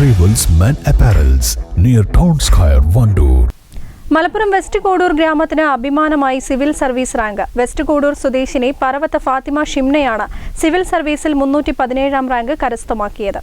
Arrivals Men apparels near Town Square, Wandoor Malappuram west Kodur ഗ്രാമത്തിന് അഭിമാനമായി civil service rank. West Kodur സ്വദേശിനി Paravath Fathima ഷിംനയാണ് civil സർവീസിൽ മുന്നൂറ്റി പതിനേഴാം റാങ്ക് കരസ്ഥമാക്കിയത്.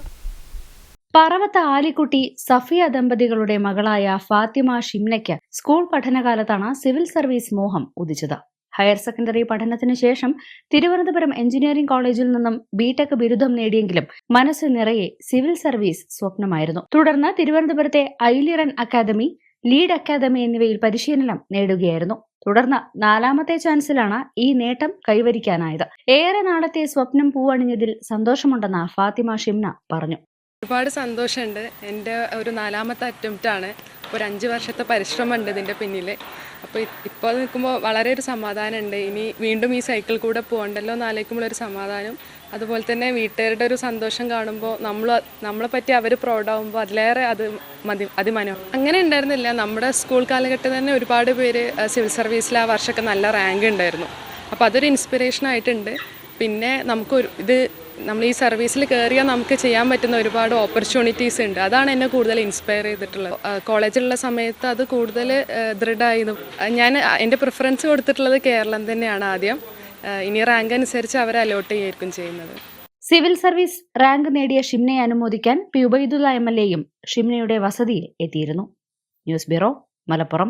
പറവത്ത് ആലിക്കുട്ടി സഫിയ ദമ്പതികളുടെ മകളായ ഫാത്തിമ ഷിംനയ്ക്ക് സ്കൂൾ പഠനകാലത്താണ് സിവിൽ സർവീസ് മോഹം ഉദിച്ചത്. ഹയർ സെക്കൻഡറി പഠനത്തിന് ശേഷം തിരുവനന്തപുരം എഞ്ചിനീയറിംഗ് കോളേജിൽ നിന്നും ബിടെക് ബിരുദം നേടിയെങ്കിലും മനസ്സ് നിറയെ സിവിൽ സർവീസ് സ്വപ്നമായിരുന്നു. തുടർന്ന് തിരുവനന്തപുരത്തെ ഐലിറൻ അക്കാദമി ലീഡ് അക്കാദമി എന്നിവയിൽ പരിശീലനം നേടുകയായിരുന്നു. തുടർന്ന് നാലാമത്തെ ചാൻസിലാണ് ഈ നേട്ടം കൈവരിക്കാനായത്. ഏറെ നാളത്തെ സ്വപ്നം പൂവണിഞ്ഞതിൽ സന്തോഷമുണ്ടെന്ന് ഫാത്തിമ ഷിംന പറഞ്ഞു. ഒരുപാട് സന്തോഷമുണ്ട്. എന്റെ ഒരു നാലാമത്തെ അറ്റംപ്റ്റ് ആണ്. ഒരു അഞ്ച് വർഷത്തെ പരിശ്രമമുണ്ട് ഇതിന്റെ പിന്നിൽ അപ്പോൾ ഇപ്പോൾ നിൽക്കുമ്പോൾ വളരെ ഒരു സമാധാനമുണ്ട്. ഇനി വീണ്ടും ഈ സൈക്കിൾ കൂടെ പോകണ്ടല്ലോ എന്ന് ഒരു സമാധാനം. അതുപോലെ തന്നെ വീട്ടുകാരുടെ ഒരു സന്തോഷം കാണുമ്പോൾ നമ്മൾ നമ്മളെ പറ്റി അവർ പ്രൗഡാവുമ്പോൾ അതിലേറെ അത് മതി അതിമനോഹരം അങ്ങനെ ഉണ്ടായിരുന്നില്ല. നമ്മുടെ സ്കൂൾ കാലഘട്ടത്തിൽ തന്നെ ഒരുപാട് പേര് സിവിൽ സർവീസിൽ ആ വർഷമൊക്കെ നല്ല റാങ്ക് ഉണ്ടായിരുന്നു. അപ്പോൾ അതൊരു ഇൻസ്പിറേഷൻ ആയിട്ടുണ്ട്. പിന്നെ നമുക്കൊരു ഇത് നമ്മൾ ഈ സർവീസിൽ കയറിയാൽ നമുക്ക് ചെയ്യാൻ പറ്റുന്ന ഒരുപാട് ഓപ്പർച്യൂണിറ്റീസ് ഉണ്ട്. അതാണ് എന്നെ കൂടുതൽ ഇൻസ്പയർ ചെയ്തിട്ടുള്ളത്. കോളേജിലുള്ള സമയത്ത് അത് കൂടുതൽ ദൃഢമായിരുന്നു ഞാൻ എന്റെ പ്രിഫറൻസ് കൊടുത്തിട്ടുള്ളത് കേരളം തന്നെയാണ് ആദ്യം. ഇനി റാങ്ക് അനുസരിച്ച് അവർ അലോട്ട് ചെയ്യായിരിക്കും ചെയ്യുന്നത്. സിവിൽ സർവീസ് റാങ്ക് നേടിയ ഷിംനയെ അനുമോദിക്കാൻ പി ഉബൈദുല്ല എം എൽ എയും ഷിംനയുടെ വസതിയിൽ എത്തിയിരുന്നു. News bureau Malappuram.